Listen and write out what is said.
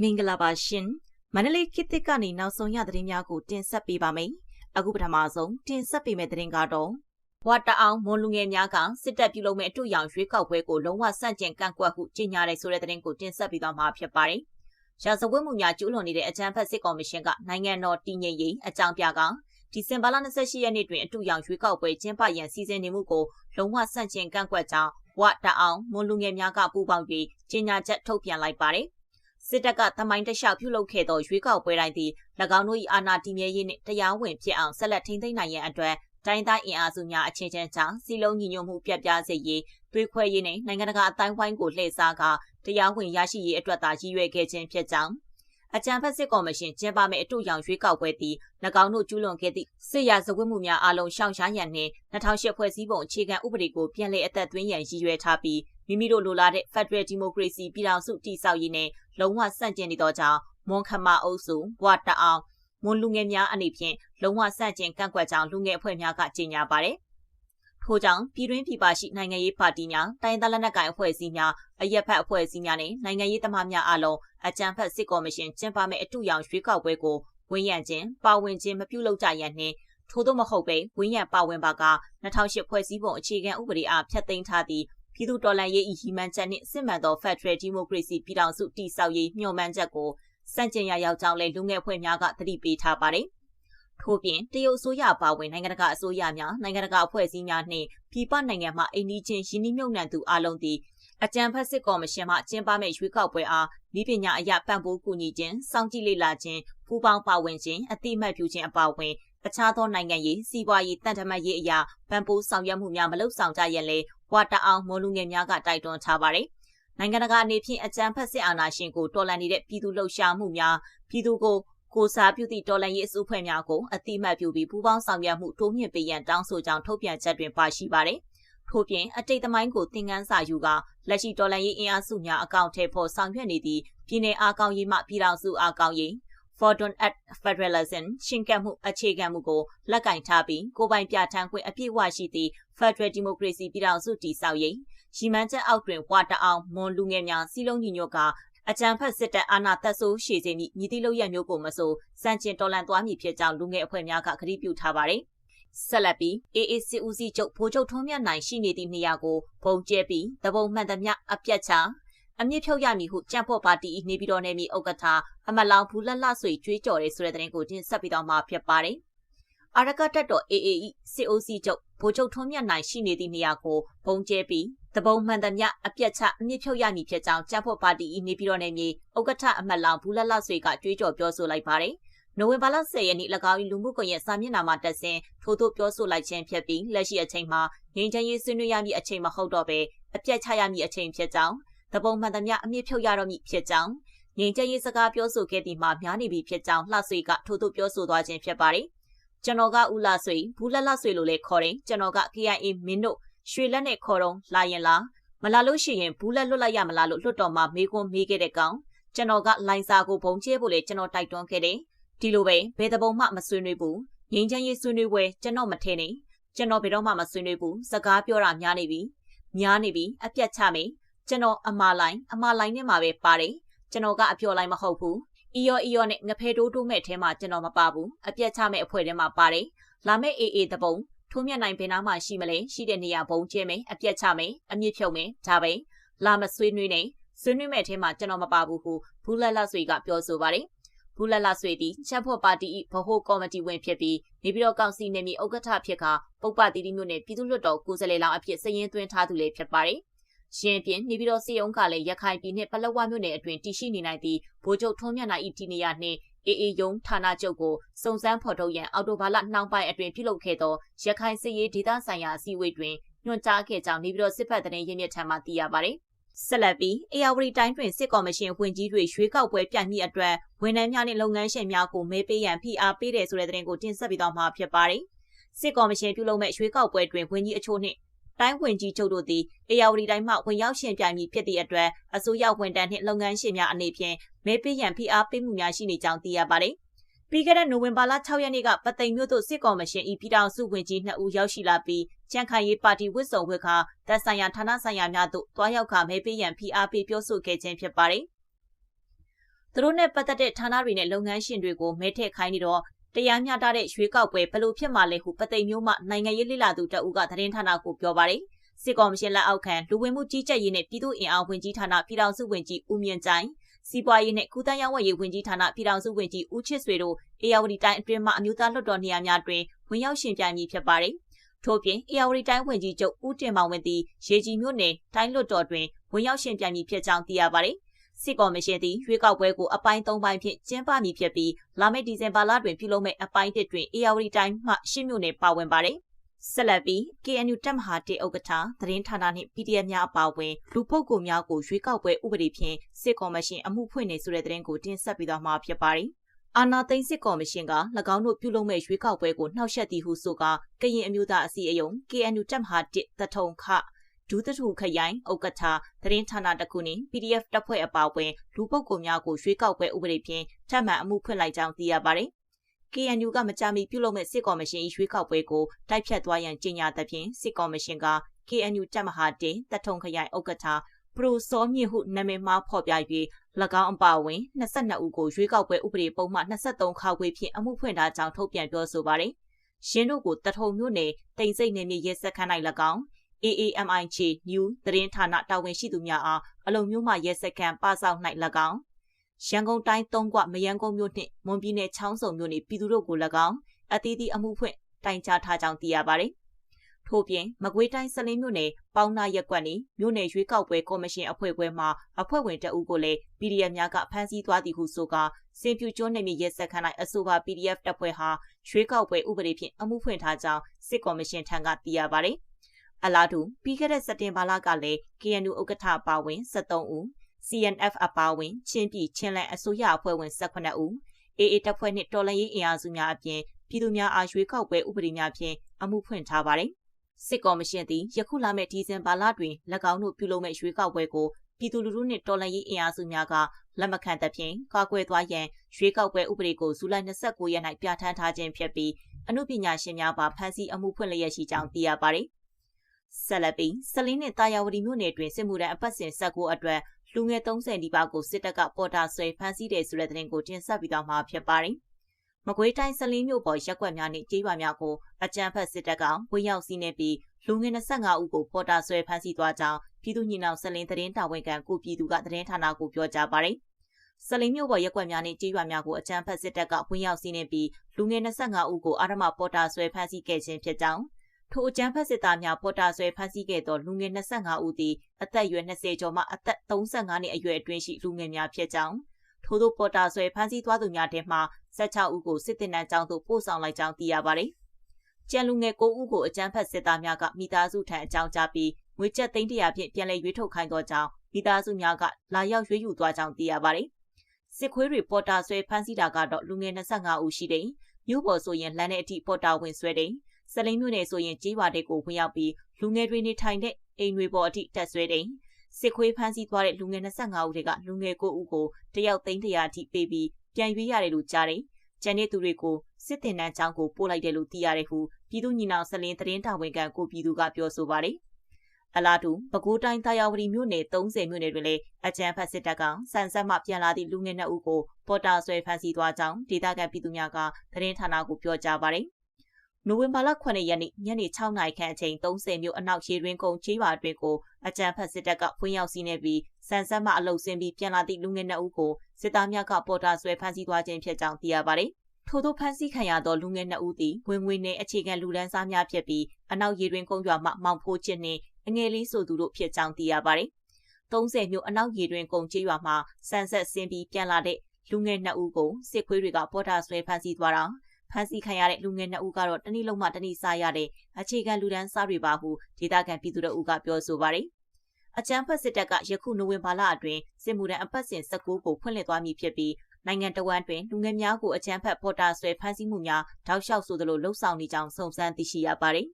မင်္ဂလာပါရှင်မန္တလေးခေတ်သစ်ကနေနောက်ဆုံးရသတင်းများကိုတင်ဆက်ပေးပါမယ်အခုပထမဆုံးတင်ဆက်ပေးမယ့်သတင်းကတော့ဝါတအောင်မွန်လူငယ်များကစစ်တပ်ပြုလုပ်မဲ့အတူရောင်ရွေးကောက်ပွဲကိုလုံးဝစန့်ကျင်ကန့်ကွက်ဟုကြေညာတယ်ဆိုတဲ့သတင်းကိုတင်ဆက်ပေးသွားမှာဖြစ်ပါတယ်ရာဇဝတ်မှုများကျူးလွန်နေတဲ့အကြမ်းဖက်စစ်ကော်မရှင်ကနိုင်ငံတော်တည်ငြိမ်ရေးအကြောင်းပြကဒီဇင်ဘာလ28ရက်နေ့တွင်အတူရောင်ရွေးကောက်ပွဲကျင်းပရန်စီစဉ်နေမှုကိုလုံးဝဆန့်ကျင်ကန့်ကွက်ကြောင်း ဝတအောင်မွန်လူငယ်များကပူးပေါင်းပြီးကြေညာချက်ထုတ်ပြန်လိုက်ပါတယ်။စစ်တပ်ကသမိုင်းတလျှောက်ပြုလုပ်ခဲ့သောရွေးကောက်ပွဲတိုင်းသည်၎င်းတို့၏အာဏာတည်မြဲရေးနှင့်တရားဝင်ဖြစ်အောင်ဆက်လက်ထိန်းသိမ်းနိုင်ရန်အတွက်တိုင်းသားအင်အားစုများအချင်းချင်းကြားစီလုံးညီညွတ်မှုပြပြစေရေးတွေးခွဲရေးနဲ့နိုင်ငံတကာအတိုင်းဝိုင်းကိုလှည့်စားကာတရားဝင်ရရှိရေးအတွက်သာရည်ရွယ်ခဲ့ခြင်းဖြစ်ကြောင်း အကြံဖက်စစ်ကော်မရှင်ကျင်းပမယ့်အတူရောင်ရွေးကောက်ပွဲသည်၎င်းတို့ကျူးလွန်ခဲ့သည့်စစ်ရာဇဝတ်မှုများအလုံးရှောင်ရှားရန်နှင့်2008ဖွဲ့စည်းပုံအခြေခံဥပဒေကိုပြန်လည်အသက်သွင်းရန်ရည်ရွယ်ထားပြီးမိမိတို့လိုလားတဲ့ Federal Democracy ပြည်ထောင်စုတည်ဆောက်ရေးနဲ့လုံးဝဆန့်ကျင်နေသောကြောင့်မွန်ခမအုပ်စုဘွာတအောင်မွန်လူငယ်များအနေဖြင့်လုံးဝဆန့်ကျင်ကန့်ကွက်ကြောင်းလူငယ်အဖွဲ့များကကြေညာပါတယ် ထို့ကြောင့်ပြည်တွင်းပြည်ပရှိနိုင်ငံရေးပါတီများတိုင်းဒေသလက်နက်ကိုင်အဖွဲ့အစည်းများအရက်ဖက်အဖွဲ့အစည်းများနဲ့နိုင်ငံရေးသမားများအလုံးအကြံဖက်စစ်ကော်မရှင်ကျင်းပမဲ့အတူရောင်ရွေးကောက်ပွဲကိုဝင်းရံခြင်းပါဝင်ခြင်းမပြုလုပ်ကြရန်နှင့်ထို့သောမဟုတ်ပဲဝင်းရံပါဝင်ပါက2008ဖွဲ့စည်းပုံအခြေခံဥပဒေအားဖျက်သိမ်းထားသည့်ပြည်သူတော်လှန်ရေး၏ဟီမန်ချက်နှင့်စစ်မှန်သော Federal Democracy ပြည်ထောင်စုတည်ဆောက်ရေးမျှော်မှန်းချက်ကိုစန့်ကျင်ရရောက်ကြောင်းလည်းလူငယ်အဖွဲ့များကသတိပေးထားပါတယ်။ ထို့ပြင်တရုတ်အစိုးရပါဝင်နိုင်ငံတကာအစိုးရများနိုင်ငံတကာအဖွဲ့အစည်းများနှင့်ပြည်ပနိုင်ငံမှအိန္ဒိချင်းရင်းနှီးမြှုပ်နှံသူအလုံးသည်အကြံဖက်စစ်ကော်မရှင်မှကျင်းပမဲ့ရွေးကောက်ပွဲအားဤပညာအရပံ့ပိုးကူညီခြင်းစောင့်ကြည့်လေ့လာခြင်းပူးပေါင်းပါဝင်ခြင်းအတိအမှတ်ပြုခြင်းအပါအဝင်အခြားသောနိုင်ငံရေးစီးပွားရေးတန်တမတ်ရေးအရာပံ့ပိုးဆောင်ရွက်မှုများမလုပ်ဆောင်ကြရန်လဲဝါတအောင်မွန်လူငယ်များကတိုက်တွန်းထားပါတယ်။နိုင်ငံတကာအနေဖြင့်အကြံဖက်စစ်အာဏာရှင်ကိုတော်လှန်နေတဲ့ပြည်သူလှုပ်ရှားမှုများပြည်သူကို ကိုစားပြုသည့်တော်လှန်ရေးအစုအဖွဲ့များကိုအတိအမှတ်ပြုပြီးပူးပေါင်းဆောင်ရွက်မှုတိုးမြင့်ပေးရန်တောင်းဆိုကြောင်းထုတ်ပြန်ချက်တွင်ပါရှိပါတယ်။ထို့ပြင်အတိတ်သမိုင်းကိုသင်ခန်းစာယူကလက်ရှိတော်လှန်ရေးအင်အားစုများအကောင့်ထဲပေါ်ဆောင်ရွက်နေသည့်ပြည်내အားကောင်းရေးမှပြည်ထောင်စုအားကောင်းရေး Fordon at Federalism ရှင်းကပ်မှုအခြေခံမှုကိုလက်ကင်ထားပြီးကိုပိုင်ပြဋ္ဌာန်းခွင့်အပြည့်အဝရှိသည့် Federal Democracy ပြည်ထောင်စုတည်ဆောက်ရေးရီမန်းချက်အောက်တွင်ဝါတအောင်မွန်လူငယ်များစီလုံးညီညွတ်က အကြံဖက်စစ်တပ်အာဏာသက်ဆိုးရှည်စေမိမြည်သည့်လောက်ရမျိုးကိုမဆိုစန့်ကျင်တော်လှန်သွားမည်ဖြစ်ကြောင်းလူငယ်အဖွဲ့များကကတိပြုထားပါတယ်။ဆက်လက်ပြီး AAC ဦးစီးချုပ်ဗိုလ်ချုပ်ထွန်းမြတ်နိုင်ရှိနေသည့်နေရာကိုပုံကျဲပြီးတပုံမှန်သမျှအပြတ်ချအမြင့်ဖြုတ်ရမည်ဟုကြံ့ဖို့ပါတီနေပြည်တော်နယ်မြေဥက္ကဋ္ဌအမလောင်ဘူးလက်လဆွေကြွေးကြော်ရဲဆိုတဲ့သတင်းကိုတင်ဆက်ပြီးတော့မှာဖြစ်ပါတယ်။အာရကတက်တော် AAE စစ်အုပ်စီချုပ်ဗိုလ်ချုပ်ထွန်းမြတ်နိုင်ရှိနေသည့်နေရာကိုပုံကျဲပြီး တပုံမှန်သမျှအပြတ်ချအမြင့်ဖြုတ်ရမည်ဖြစ်ကြောင်းကြံ့ဖို့ပါတီနေပြည်တော်နယ်မြေဥက္ကဋ္ဌအမလောင်ဘူးလက်လဆွေကကြွေးကြော်ပြောဆိုလိုက်ပါတယ်။နိုဝင်ဘာလ10ရက်နေ့၎င်း၏လူမှုကွန်ရက်စာမျက်နှာမှာတက်စဉ်ထို့သို့ပြောဆိုလိုက်ခြင်းဖြစ်ပြီးလက်ရှိအချိန်မှာငြိမ်းချမ်းရေးဆွေးနွေးရမည့်အချိန်မဟုတ်တော့ဘဲအပြတ်ချရမည့်အချိန်ဖြစ်ကြောင်းတပုံမှန်သမျှအမြင့်ဖြုတ်ရတော့မည်ဖြစ်ကြောင်းငြိမ်ချမ်းရေးစကားပြောဆိုခဲ့သည်မှာများနေပြီဖြစ်ကြောင်းလှဆွေကထို့သို့ပြောဆိုသွားခြင်းဖြစ်ပါတယ်။ကျွန်တော်ကဦးလှဆွေဘူးလက်လှဆွေလို့လည်းခေါ်တယ်ကျွန်တော်က KIA မင်းတို့ ရွှေလက်နဲ့ခေါ်တော့လာရင်လားမလာလို့ရှိရင်ဘူးလက်လွတ်လိုက်ရမလားလို့လွတ်တော်မှာမေးခွန်းမေးခဲ့တဲ့ကောင်ကျွန်တော်ကလိုင်စာကိုဘုံကျဲဖို့လေကျွန်တော်တိုက်တွန်းခဲ့တယ်ဒီလိုပဲဘယ်တပုံမှမဆွေးနွေးဘူးငြိမ်းချမ်းရေးဆွေးနွေးပွဲကျွန်တော်မထင်နေကျွန်တော်ဘယ်တော့မှမဆွေးနွေးဘူးစကားပြောတာများနေပြီများနေပြီအပြတ်ချမယ်ကျွန်တော်အမာလိုင်းအမာလိုင်းနဲ့မှာပဲပါတယ်ကျွန်တော်ကအပြော်လိုက်မဟုတ်ဘူးအီယောအီယောနဲ့ငဖဲတိုးတိုးမဲ့ထဲမှာကျွန်တော်မပါဘူးအပြတ်ချမဲ့အဖွဲ့ထဲမှာပါတယ်လာမဲ့အေးအေးတပုံ ထိုးမြတ်နိုင်ဘယ်နာမှရှိမလဲရှိတဲ့နေရာဘုံကျဲမယ်အပြတ်ချမယ်အမြင့်ဖြုတ်မယ်ဒါပဲလာမဆွေးနွေးနေဆွေးနွေးမဲ့ထဲမှာကျွန်တော်မပါဘူးဟုဘူးလက်လက်ဆွေကပြောဆိုပါတယ်ဘူးလက်လက်ဆွေသည်ချက်ဖို့ပါတီဗဟိုကော်မတီဝင်ဖြစ်ပြီးနေပြည်တော်ကောင်စီနေမီဥက္ကဋ္ဌဖြစ်ကပုပ္ပတီတီမျိုးနဲ့ပြည်သူ့လွှတ်တော်ကိုယ်စားလှယ်လောင်းအဖြစ်စည်ရင်းသွင်းထားသူလည်းဖြစ်ပါတယ်ရှင်ပြင်းနေပြည်တော်စီယုံကလည်းရခိုင်ပြည်နှင့်ပလက်ဝမြို့နယ်အတွင်းတည်ရှိနေနိုင်သည့်ဗိုလ်ချုပ်ထွန်းမြတ်နိုင်၏တီနေရနှင့် အေအေယုံဌာနချုပ်ကိုစုံစမ်းဖော်ထုတ်ရန်အော်တိုဘာလနှောင်းပိုင်းအတွင်းပြုလုပ်ခဲ့သောရခိုင်စစ်ရေးဒေသဆိုင်ရာအစည်းအဝေးတွင်ညွှန်ကြားခဲ့ကြောင်းနေပြည်တော်စစ်ဖက်သတင်းရင်းမြစ်ထံမှသိရပါသည်ဆက်လက်ပြီးအေယာဝတီတိုင်းတွင်စစ်ကော်မရှင်ဝင်ကြီးတွေရွေးကောက်ပွဲပြိုင်မိအတွက်ဝန်ထမ်းများနှင့်လုပ်ငန်းရှင်များကိုမဲပေးရန်ဖိအားပေးတယ်ဆိုတဲ့သတင်းကိုတင်ဆက်ပြီးတော့မှာဖြစ်ပါတယ်။စစ်ကော်မရှင်ပြုလုပ်မဲ့ရွေးကောက်ပွဲတွင်ဝန်ကြီးအချို့နှင့် တိုင်းဝင်ကြီးချုပ်တို့သည်အေယာဝတီတိုင်းမှဝင်ရောက်ရှင်ပြိုင်မည်ဖြစ်သည့်အတွက်အစိုးရဝန်ထမ်းနှင့်လုပ်ငန်းရှင်များအနေဖြင့်မဲပေးရန်ဖိအားပေးမှုများရှိနေကြောင်းသိရပါတယ်ပြီးခဲ့တဲ့နိုဝင်ဘာလ6ရက်နေ့ကပသိမ်မြို့သို့စစ်ကော်မရှင်ဤပြည်ထောင်စုဝင်ကြီး2ဦးရောက်ရှိလာပြီးကြံ့ခိုင်ရေးပါတီဝစ်စုံဝစ်ခါတပ်ဆိုင်ရာဌာနဆိုင်ရာများသို့တွားရောက်ခမဲပေးရန်ဖိအားပေးပြောဆိုခဲ့ခြင်းဖြစ်ပါတယ်။သူတို့နဲ့ပတ်သက်တဲ့ဌာနတွေနဲ့လုပ်ငန်းရှင်တွေကိုမဲထည့်ခိုင်းနေတော့ တရားမျှတတဲ့ရွေးကောက်ပွဲဘယ်လိုဖြစ်မှာလဲဟုပသိမ်မျိုးမှနိုင်ငံရေးလိလာသူတအုပ်ကသတင်းဌာနကိုပြောပါတယ်။စစ်ကော်မရှင်လက်အောက်ခံလူဝင်မှုကြီးကြပ်ရေးနဲ့ပြည်သူ့အင်အားဝင်ကြီးဌာနပြည်ထောင်စုဝင်ကြီးဦးမြင့်ကြိုင်စီးပွားရေးနဲ့ကုသရေးဝန်ရေးဝန်ကြီးဌာနပြည်ထောင်စုဝန်ကြီးဦးချစ်ဆွေတို့အေယာဝတီတိုင်းအတွင်းမှအမျိုးသားလွှတ်တော်နေရာများတွင်ဝင်ရောက်ရှင်ပြိုင်မည်ဖြစ်ပါတယ်။ထို့ပြင်အေယာဝတီတိုင်းဝန်ကြီးချုပ်ဦးတင်မောင်ဝင်းသည်ရေကြီးမြို့နယ်တိုင်းလွှတ်တော်တွင်ဝင်ရောက်ရှင်ပြိုင်မည်ဖြစ်ကြောင်းသိရပါတယ်။ စစ်ကော်မရှင်သည်ရွေးကောက်ပွဲကိုအပိုင်း၃ပိုင်းဖြင့်ကျင်းပမည်ဖြစ်ပြီးလာမယ့်ဒီဇင်ဘာလတွင်ပြုလုပ်မယ့်အပိုင်း၁တွင်အေယာဝတီတိုင်းမှရှစ်မြို့နယ်ပါဝင်ပါတယ်ဆက်လက်ပြီး KNU တပ်မဟာတေဥက္ကဋ္ဌသတင်းဌာနနှင့် PDF များအပါအဝင်လူပုဂ္ဂိုလ်များကိုရွေးကောက်ပွဲဥပဒေဖြင့်စစ်ကော်မရှင်အမှုဖွင့်နေဆိုတဲ့သတင်းကိုတင်ဆက်ပေးသွားမှာဖြစ်ပါတယ်။အာနာသိန်းစစ်ကော်မရှင်က၎င်းတို့ပြုလုပ်မဲ့ရွေးကောက်ပွဲကိုနှောက်ယှက်သည်ဟုဆိုကာကရင်အမျိုးသားအစည်းအရုံး KNU တပ်မဟာ1တထုံခ ဒူးတထူခရိုင်ဥက္ကဋ္ဌသတင်းဌာနတစ်ခုနှင့် PDF တပ်ဖွဲ့အပါအဝင်လူပုဂ္ဂိုလ်များကိုရွေးကောက်ပွဲဥပဒေဖြင့်ထပ်မံအမှုဖွင့်လိုက်ကြောင်းသိရပါတယ်။ KNU ကမကြမီပြုလုပ်မဲ့စစ်ကော်မရှင်၏ရွေးကောက်ပွဲကိုတိုက်ဖြတ်သွားရန်ကြေညာသဖြင့်စစ်ကော်မရှင်က KNU တပ်မဟာတင်တထုံခရိုင်ဥက္ကဋ္ဌပရိုစောမြင့်ဟုနာမည်မှားဖော်ပြ၍၎င်းအပါအဝင်22ဦးကိုရွေးကောက်ပွဲဥပဒေပုံမှန်23ခါခွေဖြင့်အမှုဖွင့်ထားကြောင်းထုတ်ပြန်ပြောဆိုပါတယ်။ရှင်းတို့ကိုတထုံမြို့နယ်တိမ်စိတ်နယ်မြေရဲစခန်း၌၎င်း AAMIG New သတင်းဌာနတာဝန်ရှိသူများအားအလုံမျိုးမှရဲစခန်းပါဆောင်၌၎င်းရန်ကုန်တိုင်းသုံးကွမယန်းကုန်းမြို့နှင့်မွန်ပြည်နယ်ချောင်းစုံမြို့နယ်ပြည်သူတို့ကို၎င်းအသီးသီးအမှုဖွင့်တိုင်ကြားထားကြောင်းသိရပါတယ်။ထို့ပြင်မကွေးတိုင်းစလင်းမြို့နယ်ပေါင်းနာရက်ကွက်နေမြို့နယ်ရွေးကောက်ပွဲကော်မရှင်အဖွဲ့ခွဲမှအဖွဲ့ဝင်တအုပ်ကိုလည်း PDF များကဖမ်းဆီးသွားသည်ဟုဆိုကာစင်ပြူကျွန်းနယ်မြေရဲစခန်း၌အဆိုပါ PDF တပ်ဖွဲ့ဟာရွေးကောက်ပွဲဥပဒေဖြင့်အမှုဖွင့်ထားကြောင်းစစ်ကော်မရှင်ထံကသိရပါတယ်။ အလားတူပြီးခဲ့တဲ့စက်တင်ဘာလကလည်း KNU ဥက္ကဋ္ဌပါဝင်73ဦး CNF အပါအဝင်ချင်းပြည်ချင်းလန်အစိုးရအဖွဲ့ဝင်18ဦး AA တပ်ဖွဲ့နှင့်တော်လှန်ရေးအင်အားစုများအပြင်ပြည်သူများအားရွေးကောက်ပွဲဥပဒေများဖြင့်အမှုဖွင့်ထားပါတယ်။စစ်ကော်မရှင်သည်ယခုလာမယ့်ဒီဇင်ဘာလတွင်၎င်းတို့ပြုလုပ်မယ့်ရွေးကောက်ပွဲကိုပြည်သူလူထုနှင့်တော်လှန်ရေးအင်အားစုများကလက်မခံသဖြင့်ကာကွယ်သွားရန်ရွေးကောက်ပွဲဥပဒေကိုဇူလိုင်29ရက်၌ပြဋ္ဌာန်းထားခြင်းဖြစ်ပြီးအမှုပညာရှင်များပါဖမ်းဆီးအမှုဖွင့်လျက်ရှိကြောင်းသိရပါတယ်။ ဆက်လက်ပြီးစလင်းနှင့်တာယာဝတီမြို့နယ်တွင်စစ်မှုထမ်းအပတ်စဉ်19အတွက်လူငယ်30နီးပါးကိုစစ်တပ်ကပေါ်တာဆွဲဖမ်းဆီးတယ်ဆိုတဲ့သတင်းကိုတင်ဆက်ပြီးတော့မှာဖြစ်ပါတယ်။မကွေးတိုင်းစလင်းမြို့ပေါ်ရက်ကွက်များနဲ့ကြေးရွာများကိုအကြမ်းဖက်စစ်တပ်ကဝင်ရောက်စီးနှင်းပြီးလူငယ်25ဦးကိုပေါ်တာဆွဲဖမ်းဆီးသွားကြောင်းပြည်သူ့ညီနောင်စလင်းသတင်းတာဝန်ခံကိုပြည်သူကသတင်းဌာနကိုပြောကြားပါတယ်။စလင်းမြို့ပေါ်ရက်ကွက်များနဲ့ကြေးရွာများကိုအကြမ်းဖက်စစ်တပ်ကဝင်ရောက်စီးနှင်းပြီးလူငယ်25ဦးကိုအာရမပေါ်တာဆွဲဖမ်းဆီးခဲ့ခြင်းဖြစ်ကြောင်း ထိုအကြမ်းဖက်စစ်သားများပေါ်တာဆွဲဖမ်းဆီးခဲ့သောလူငယ်25ဦးသည်အသက်အရွယ်20ကျော်မှအသက်35နှစ်အရွယ်အတွင်းရှိလူငယ်များဖြစ်ကြောင်းထို့သောပေါ်တာဆွဲဖမ်းဆီးသွားသူများထဲမှ16ဦးကိုစစ်တင်တန်းကျောင်းသို့ပို့ဆောင်လိုက်ကြောင်းသိရပါတယ်။ကျန်လူငယ်9ဦးကိုအကြမ်းဖက်စစ်သားများကမိသားစုထံအကြောင်းကြားပြီးငွေကျပ်သိန်းတရာဖြင့်ပြန်လည်ရွေးထုတ်ခိုင်းသောကြောင်းမိသားစုများကလာရောက်ရွေးယူသွားကြောင်းသိရပါတယ်။စစ်ခွေးတွေပေါ်တာဆွဲဖမ်းဆီးတာကတော့လူငယ်25ဦးရှိတယ်။မြို့ပေါ်ဆိုရင်လမ်းထဲအထိပေါ်တာဝင်ဆွဲတယ်။ စလိန်မြို့နယ်ဆိုရင်ကြေးရွာတွေကိုဝင်ရောက်ပြီးလူငယ်တွေနေထိုင်တဲ့အိမ်တွေပေါ်အထိတက်ဆွဲတယ်စစ်ခွေးဖမ်းဆီးသွားတဲ့လူငယ်25ဦးတွေကလူငယ်9ဦးကိုတယောက်သိန်းတရာအထိပေးပြီးပြန်ရွေးရတယ်လို့ကြားတယ်။ကျန်တဲ့သူတွေကိုစစ်တင်တန်းကျောင်းကိုပို့လိုက်တယ်လို့သိရတယ်ဟုပြည်သူညီနောင်စလင်းသတင်းတာဝန်ခံကိုပြည်သူကပြောဆိုပါတယ်။အလားတူပဲခူးတိုင်းတာယာဝတီမြို့နယ်30မြို့နယ်တွင်လည်းအကြမ်းဖက်စစ်တပ်ကစံဆက်မှပြန်လာသည့်လူငယ်2ဦးကိုပေါ်တာဆွဲဖမ်းဆီးသွားကြောင်းဒေသခံပြည်သူများကသတင်းဌာနကိုပြောကြားပါတယ် နိုဝင်ဘာလ9ရက်နေ့ညနေ6နာရီခန့်အချိန်30မြို့အနောက်ရေတွင်ကုန်းချေးရွာတွင်ကိုအကြံဖတ်စစ်တပ်ကဖွင့်ရောက်စီးနေပြီးစံဆက်မှအလုတ်ဆင်းပြီးပြန်လာသည့်လူငယ်2ဦးကိုစစ်သားများကပေါ်တာဆွဲဖမ်းဆီးသွားခြင်းဖြစ်ကြောင်းသိရပါတယ်။ထို့သောဖမ်းဆီးခံရသောလူငယ်2ဦးသည်ဝင်ငွေနှင့်အခြေခံလူဒန်းစားများဖြစ်ပြီးအနောက်ရေတွင်ကုန်းရွာမှမောင်ဖိုးချစ်နှင့်အငယ်လေးဆိုသူတို့ဖြစ်ကြောင်းသိရပါတယ်။30မြို့အနောက်ရေတွင်ကုန်းချေးရွာမှစံဆက်ဆင်းပြီးပြန်လာတဲ့လူငယ်2ဦးကိုစစ်ခွေးတွေကပေါ်တာဆွဲဖမ်းဆီးသွားတာ ဖမ်းဆီးခံရတဲ့လူငယ်နှစ်ဦးကတော့တနည်းလုံးမှတနည်းစားရတဲ့အခြေခံလူဒန်းစားတွေပါဟုဒေသခံပြည်သူတို့ကပြောဆိုပါတယ်။အကြမ်းဖက်စစ်တပ်ကယခုနိုဝင်ဘာလအတွင်းစစ်မှုထမ်းအပတ်စဉ်19ကိုဖွင့်လှစ်သွားမည်ဖြစ်ပြီးနိုင်ငံတော်ဝန်တွင်လူငယ်များကိုအကြမ်းဖက်ပေါ်တာဆွဲဖမ်းဆီးမှုများတောက်လျှောက်ဆိုသလိုလှုပ်ဆောင်နေကြောင်းစုံစမ်းသိရှိရပါတယ်